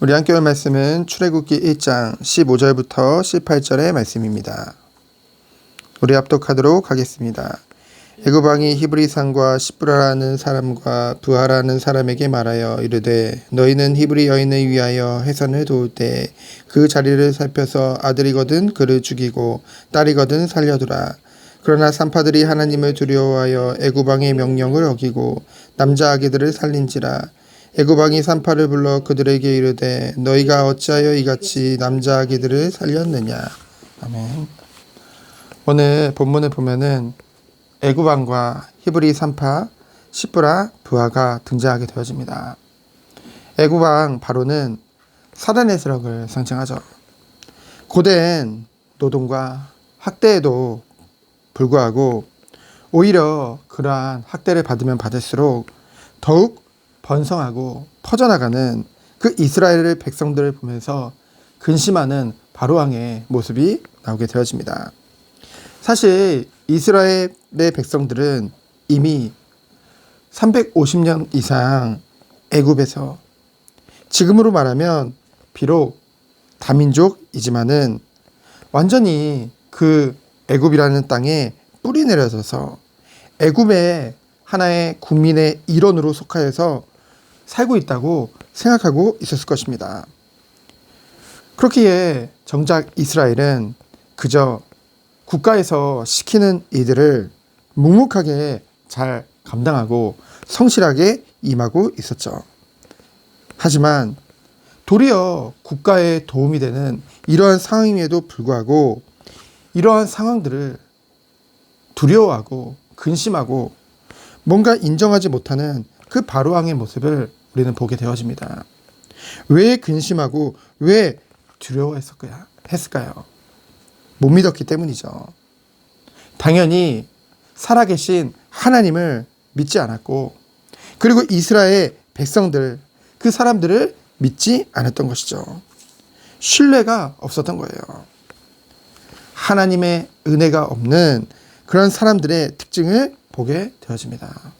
우리 함께 할 말씀은 출애굽기 1장 15절부터 18절의 말씀입니다. 우리 합독하도록 하겠습니다. 애굽 왕이 히브리 산과 시브라라는 사람과 부하라는 사람에게 말하여 이르되 너희는 히브리 여인을 위하여 해산을 도울 때 그 자리를 살펴서 아들이거든 그를 죽이고 딸이거든 살려두라. 그러나 산파들이 하나님을 두려워하여 애굽 왕의 명령을 어기고 남자 아기들을 살린지라 애굽 왕이 산파를 불러 그들에게 이르되 너희가 어찌하여 이같이 남자 아기들을 살렸느냐 아멘. 오늘 본문을 보면은 애굽 왕과 히브리 산파 시브라 부하가 등장하게 되어집니다. 애굽 왕 바로는 사단의 세력을 상징하죠. 고된 노동과 학대에도 불구하고 오히려 그러한 학대를 받으면 받을수록 더욱 번성하고 퍼져나가는 그 이스라엘 백성들을 보면서 근심하는 바로왕의 모습이 나오게 되어집니다. 사실 이스라엘의 백성들은 이미 350년 이상 애굽에서 지금으로 말하면 비록 다민족이지만은 완전히 그 애굽이라는 땅에 뿌리 내려져서 애굽의 하나의 국민의 일원으로 속하여서 살고 있다고 생각하고 있었을 것입니다. 그렇기에 정작 이스라엘은 그저 국가에서 시키는 일들을 묵묵하게 잘 감당하고 성실하게 임하고 있었죠. 하지만 도리어 국가에 도움이 되는 이러한 상황임에도 불구하고 이러한 상황들을 두려워하고 근심하고 뭔가 인정하지 못하는 그 바로왕의 모습을 우리는 보게 되어집니다. 왜 근심하고 왜 두려워했을까요? 했을까요? 못 믿었기 때문이죠. 당연히 살아계신 하나님을 믿지 않았고, 그리고 이스라엘 백성들, 그 사람들을 믿지 않았던 것이죠. 신뢰가 없었던 거예요. 하나님의 은혜가 없는 그런 사람들의 특징을 보게 되어집니다.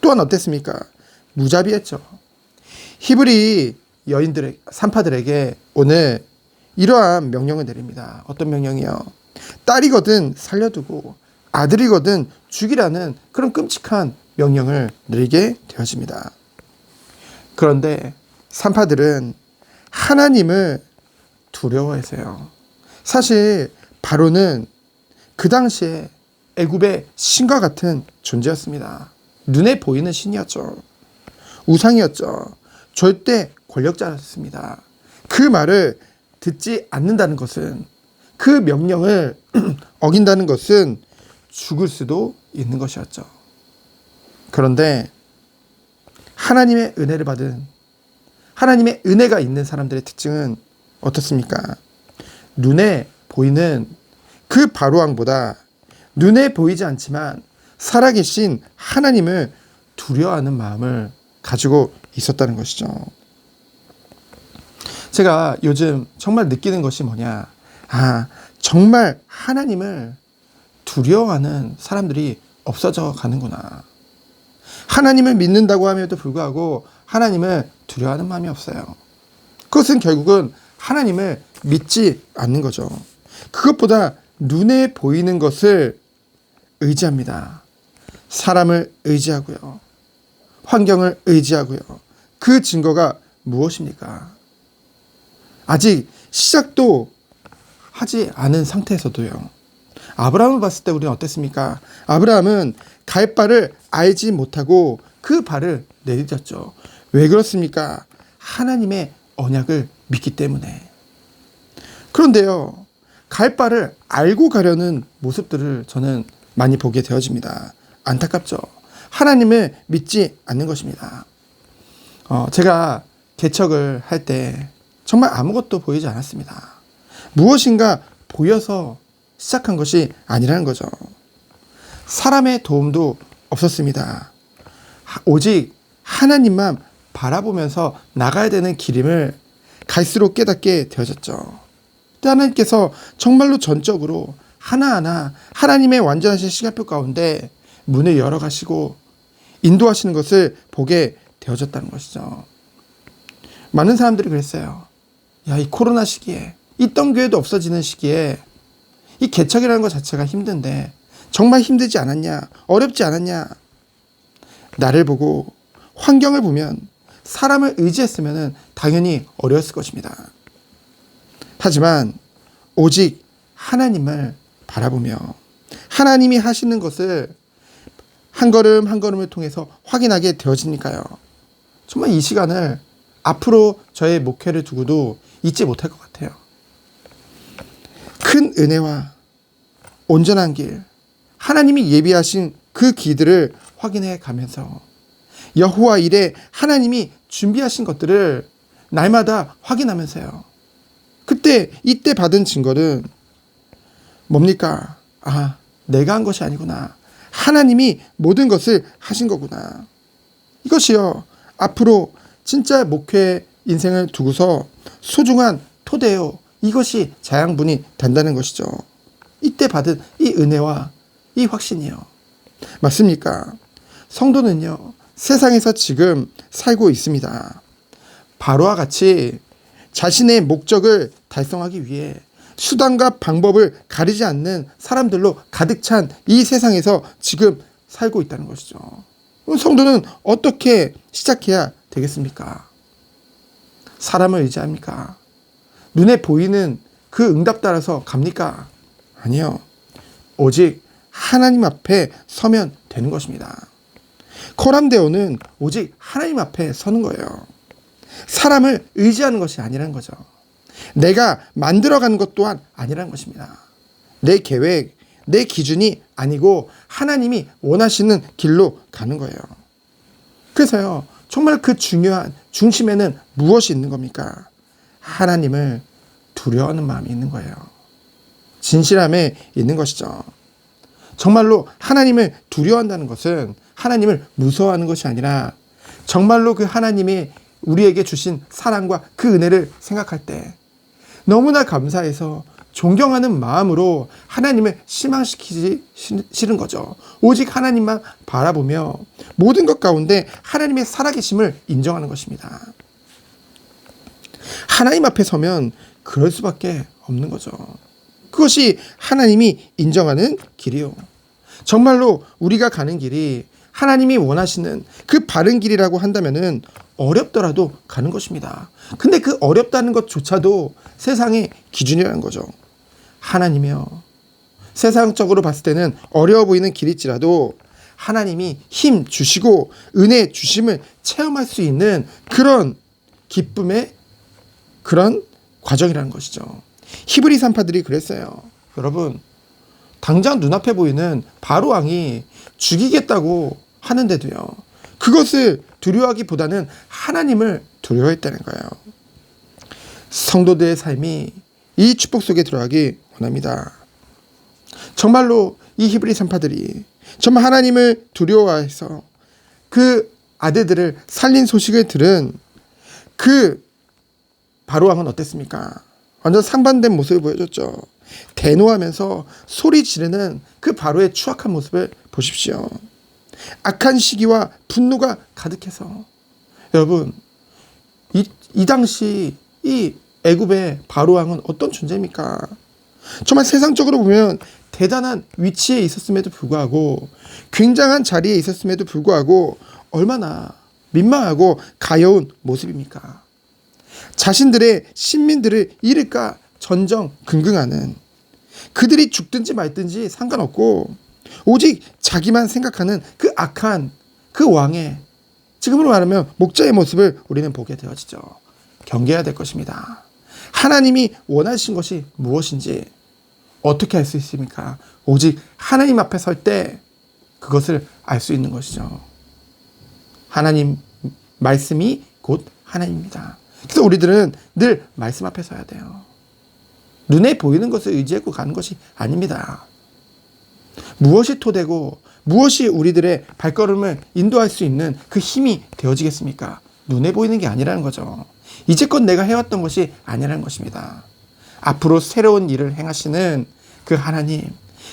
또한 어땠습니까? 무자비했죠. 히브리 여인들의 산파들에게 오늘 이러한 명령을 내립니다. 어떤 명령이요? 딸이거든 살려두고 아들이거든 죽이라는 그런 끔찍한 명령을 내리게 되어집니다. 그런데 산파들은 하나님을 두려워해서요. 사실 바로는 그 당시에 애굽의 신과 같은 존재였습니다. 눈에 보이는 신이었죠. 우상이었죠. 절대 권력자였습니다. 그 말을 듣지 않는다는 것은 그 명령을 어긴다는 것은 죽을 수도 있는 것이었죠. 그런데 하나님의 은혜를 받은 하나님의 은혜가 있는 사람들의 특징은 어떻습니까? 눈에 보이는 그 바로왕보다 눈에 보이지 않지만 살아계신 하나님을 두려워하는 마음을 가지고 있었다는 것이죠. 제가 요즘 정말 느끼는 것이 뭐냐. 아, 정말 하나님을 두려워하는 사람들이 없어져 가는구나. 하나님을 믿는다고 함에도 불구하고 하나님을 두려워하는 마음이 없어요. 그것은 결국은 하나님을 믿지 않는 거죠. 그것보다 눈에 보이는 것을 의지합니다. 사람을 의지하고요. 환경을 의지하고요. 그 증거가 무엇입니까? 아직 시작도 하지 않은 상태에서도요. 아브라함을 봤을 때 우리는 어땠습니까? 아브라함은 갈 바를 알지 못하고 그 발을 내딛었죠. 왜 그렇습니까? 하나님의 언약을 믿기 때문에. 그런데요, 갈 바를 알고 가려는 모습들을 저는 많이 보게 되어집니다. 안타깝죠. 하나님을 믿지 않는 것입니다. 어, 제가 개척을 할 때 정말 아무것도 보이지 않았습니다. 무엇인가 보여서 시작한 것이 아니라는 거죠. 사람의 도움도 없었습니다. 오직 하나님만 바라보면서 나가야 되는 길임을 갈수록 깨닫게 되어졌죠. 하나님께서 정말로 전적으로 하나하나 하나님의 완전하신 시간표 가운데 문을 열어가시고 인도하시는 것을 보게 되어졌다는 것이죠. 많은 사람들이 그랬어요. 야, 이 코로나 시기에, 있던 교회도 없어지는 시기에, 이 개척이라는 것 자체가 힘든데, 정말 힘들지 않았냐? 어렵지 않았냐? 나를 보고, 환경을 보면, 사람을 의지했으면 당연히 어려웠을 것입니다. 하지만, 오직 하나님을 바라보며, 하나님이 하시는 것을 한 걸음 한 걸음을 통해서 확인하게 되어지니까요. 정말 이 시간을 앞으로 저의 목회를 두고도 잊지 못할 것 같아요. 큰 은혜와 온전한 길, 하나님이 예비하신 그 길들을 확인해 가면서 여호와 일에 하나님이 준비하신 것들을 날마다 확인하면서요. 그때 이때 받은 증거는 뭡니까? 아, 내가 한 것이 아니구나. 하나님이 모든 것을 하신 거구나. 이것이요. 앞으로 진짜 목회 인생을 두고서 소중한 토대요. 이것이 자양분이 된다는 것이죠. 이때 받은 이 은혜와 이 확신이요. 맞습니까? 성도는요, 세상에서 지금 살고 있습니다. 바로와 같이 자신의 목적을 달성하기 위해 수단과 방법을 가리지 않는 사람들로 가득 찬 이 세상에서 지금 살고 있다는 것이죠. 그럼 성도는 어떻게 시작해야 되겠습니까? 사람을 의지합니까? 눈에 보이는 그 응답 따라서 갑니까? 아니요. 오직 하나님 앞에 서면 되는 것입니다. 코람데오는 오직 하나님 앞에 서는 거예요. 사람을 의지하는 것이 아니라는 거죠. 내가 만들어가는 것 또한 아니라는 것입니다. 내 계획, 내 기준이 아니고 하나님이 원하시는 길로 가는 거예요. 그래서요, 정말 그 중요한 중심에는 무엇이 있는 겁니까? 하나님을 두려워하는 마음이 있는 거예요. 진실함에 있는 것이죠. 정말로 하나님을 두려워한다는 것은 하나님을 무서워하는 것이 아니라 정말로 그 하나님이 우리에게 주신 사랑과 그 은혜를 생각할 때 너무나 감사해서 존경하는 마음으로 하나님을 실망시키지 싫은 거죠. 오직 하나님만 바라보며 모든 것 가운데 하나님의 살아계심을 인정하는 것입니다. 하나님 앞에 서면 그럴 수밖에 없는 거죠. 그것이 하나님이 인정하는 길이요. 정말로 우리가 가는 길이 하나님이 원하시는 그 바른 길이라고 한다면은 어렵더라도 가는 것입니다. 근데 그 어렵다는 것조차도 세상의 기준이라는 거죠. 하나님이요. 세상적으로 봤을 때는 어려워 보이는 길일지라도 하나님이 힘 주시고 은혜 주심을 체험할 수 있는 그런 기쁨의 그런 과정이라는 것이죠. 히브리 산파들이 그랬어요. 여러분, 당장 눈앞에 보이는 바로 왕이 죽이겠다고 하는데도요. 그것을 두려워하기보다는 하나님을 두려워했다는 거예요. 성도들의 삶이 이 축복 속에 들어가기 원합니다. 정말로 이 히브리 산파들이 정말 하나님을 두려워해서 그 아들들을 살린 소식을 들은 그 바로왕은 어땠습니까? 완전 상반된 모습을 보여줬죠. 대노하면서 소리 지르는 그 바로의 추악한 모습을 보십시오. 악한 시기와 분노가 가득해서 여러분 이, 이 당시 이 애굽의 바로 왕은 어떤 존재입니까? 정말 세상적으로 보면 대단한 위치에 있었음에도 불구하고 굉장한 자리에 있었음에도 불구하고 얼마나 민망하고 가여운 모습입니까? 자신들의 신민들을 잃을까 전정 긍긍하는 그들이 죽든지 말든지 상관없고 오직 자기만 생각하는 그 악한 그 왕의 지금으로 말하면 목자의 모습을 우리는 보게 되어지죠. 경계해야 될 것입니다. 하나님이 원하신 것이 무엇인지 어떻게 알 수 있습니까? 오직 하나님 앞에 설 때 그것을 알 수 있는 것이죠. 하나님 말씀이 곧 하나님입니다. 그래서 우리들은 늘 말씀 앞에 서야 돼요. 눈에 보이는 것을 의지하고 가는 것이 아닙니다. 무엇이 토대고 무엇이 우리들의 발걸음을 인도할 수 있는 그 힘이 되어지겠습니까? 눈에 보이는 게 아니라는 거죠. 이제껏 내가 해왔던 것이 아니라는 것입니다. 앞으로 새로운 일을 행하시는 그 하나님,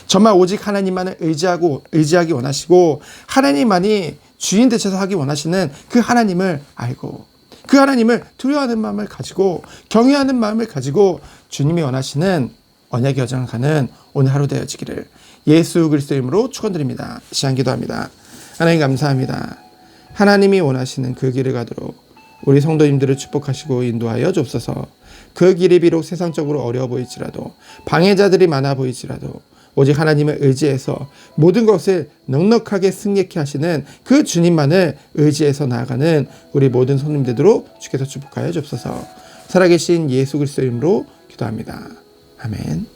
정말 오직 하나님만을 의지하고 의지하기 원하시고 하나님만이 주인 되셔서 하기 원하시는 그 하나님을 알고 그 하나님을 두려워하는 마음을 가지고 경외하는 마음을 가지고 주님이 원하시는 언약의 여정을 가는 오늘 하루 되어지기를 예수 그리스도 이름으로 축원드립니다. 시간 기도합니다. 하나님 감사합니다. 하나님이 원하시는 그 길을 가도록 우리 성도님들을 축복하시고 인도하여 줍소서. 그 길이 비록 세상적으로 어려워 보일지라도 방해자들이 많아 보일지라도 오직 하나님을 의지해서 모든 것을 넉넉하게 승리케 하시는 그 주님만을 의지해서 나아가는 우리 모든 손님들 되도록 주께서 축복하여 줍소서. 살아계신 예수 그리스도 이름으로 기도합니다. 아멘.